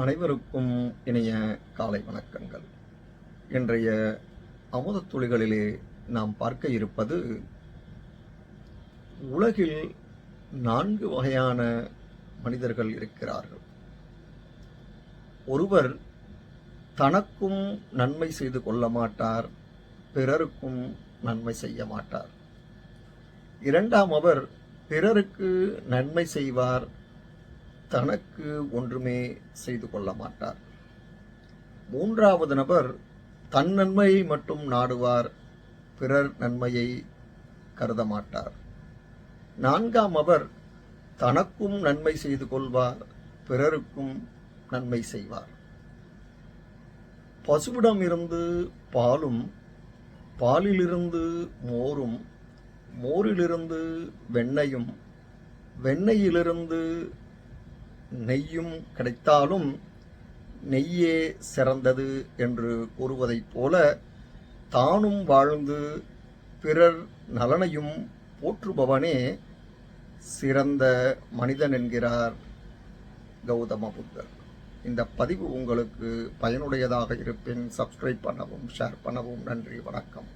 அனைவருக்கும் இனிய காலை வணக்கங்கள். இன்றைய அமுத துளிகளிலே நாம் பார்க்க இருப்பது உலகில் நான்கு வகையான மனிதர்கள் இருக்கிறார்கள். ஒருவர் தனக்கும் நன்மை செய்து கொள்ள மாட்டார் பிறருக்கும் நன்மை செய்ய மாட்டார். இரண்டாம் அவர் பிறருக்கு நன்மை செய்வார் தனக்கு ஒன்றுமே செய்து கொள்ள மாட்டார். மூன்றாவது நபர் தன் நன்மையை மட்டும் நாடுவார் பிறர் நன்மையை கருத மாட்டார். நான்காம் அவர் தனக்கும் நன்மை செய்து கொள்வார் பிறருக்கும் நன்மை செய்வார். பசுவிடம் இருந்து பாலும் பாலிலிருந்து மோரும் மோரிலிருந்து வெண்ணையும் வெண்ணெயிலிருந்து நெய்யும் கிடைத்தாலும் நெய்யே சிறந்தது என்று கூறுவதைப் போல தானும் வாழ்ந்து பிறர் நலனையும் போற்றுபவனே சிறந்த மனிதன் என்கிறார் கௌதம புத்தர் இந்த பதிவு உங்களுக்கு பயனுடையதாக இருப்பின் சப்ஸ்கிரைப் பண்ணவும் ஷேர் பண்ணவும் நன்றி வணக்கம்.